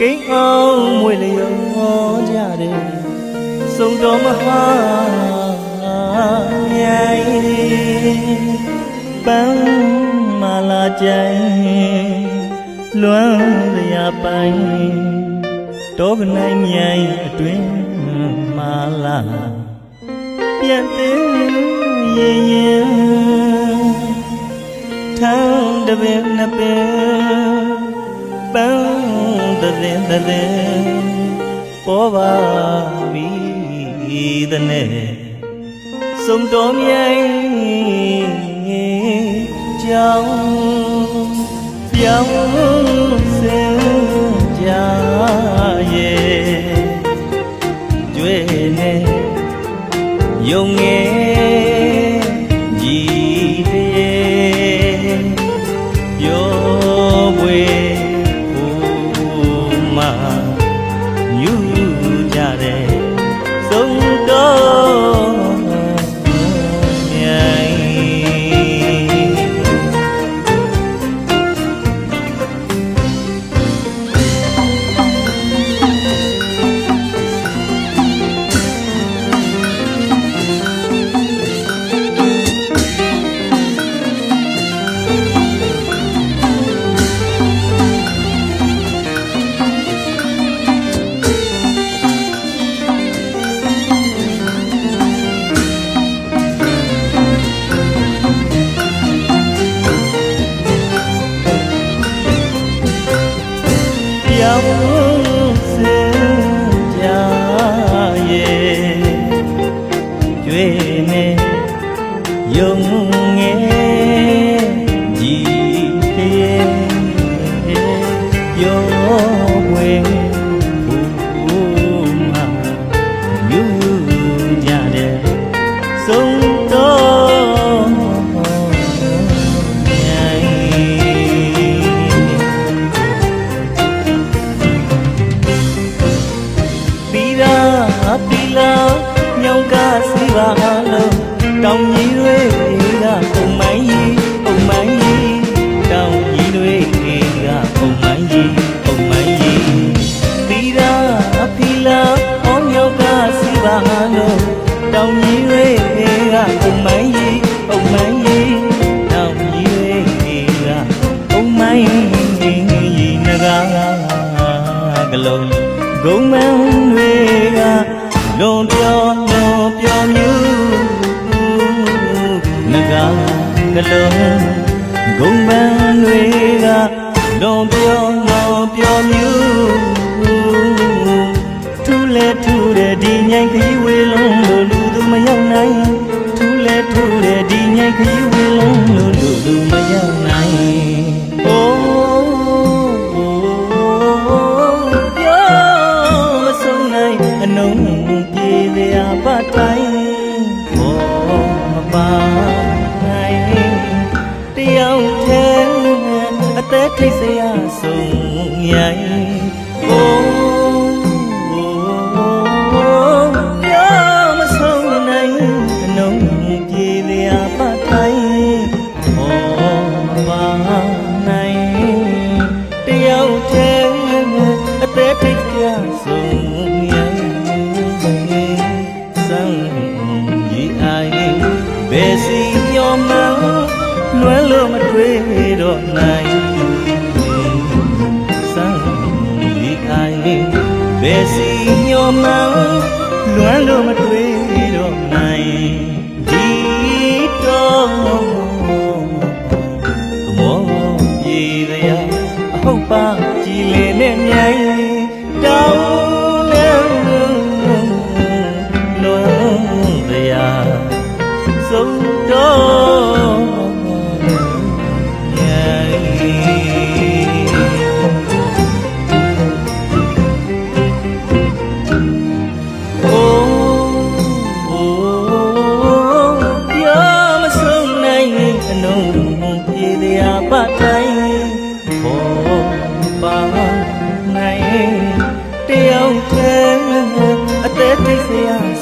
ကိန်းအောင်မွေလျောကြတယ်စုံတော်မဟာမြိုင်ပန်းမလာကြိုင်လွမ်းစရာပိုင်တောကနိုင်မြိုင်အတွင်မာလာပြန့်သေးရင်ရင်ထန်းတပင်နှစ်ပင်ပန်း တဲ့တဲ့ပေါ်ပါပြီတဲ့နဲ့စုံတော်မြိုင်ကြောင်းပြောင်းစင် စီပါလုံးတောင်ကြီးတွေကပုံမိုင်းကြီးပုံမိုင်းကြီးတောင်ကြီးတွေကပုံမိုင်းကြီးပုံမိုင်းကြီးပီရာပီလာဟောမြောင်ကစီပါလုံးတောင်ကြီးတွေကပုံမိုင်းကြီးပုံမိုင်းကြီးတောင်ကြီးတွေကပုံမိုင်းကြီးနဂါကလုံးဂုံမန်းတွေကလွန်ပြော်လွန်ပြော် လုံးဂုံမန်းတွေကလွန်ပြော်လွန်ပြော်မြူထူးလဲထူးတဲ့ဒီညိုင်ခရီး သက်ထိတ်စရာဆုံးရိုင်အိုးပြောမဆုံးနိုင်အနုံပြေလျာပတိုင်းဘောမပါနိုင်တယောက်တည်းအသက်ထိတ်စရာဆုံးရိုင်စံကြီးအိုင်ဘယ်စီမျောမှန်းလွယ်လို့မတွေ့တော့နိုင် ဘယ်စီမျောမှန်းလွယ်လို့မတွေ့တော့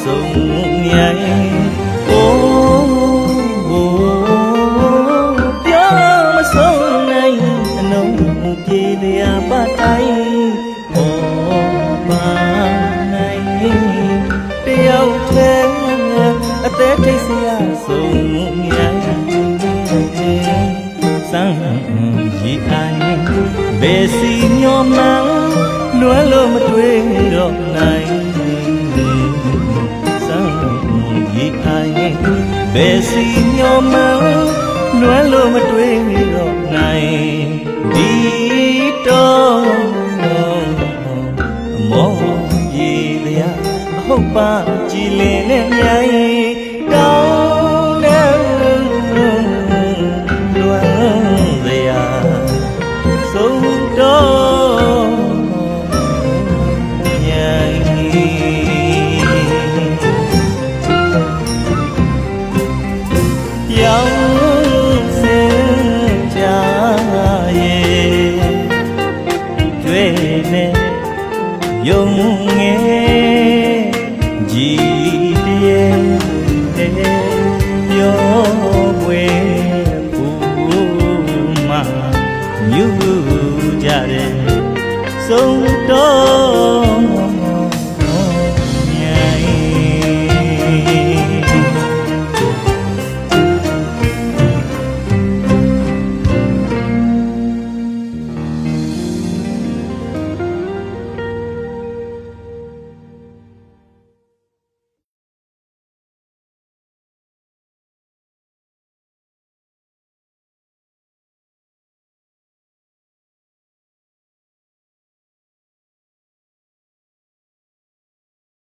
စရာဆုံးမြိုင်အိုးပြောမဆုံးနိုင်အနုံပြေတရားပတိုင်းဘောပါနိုင်တယောသက်ထိတ်စရာဆုံးမြိုင် ဘယ်စီညောမှန်းလွယ်လို့မတွေ့တော့နိုင်ဒီတော့မောပြေလျာအဟုတ်ပါကြည်လင်နဲ့မြိုင်တောင်းနဲ့လွယ်စ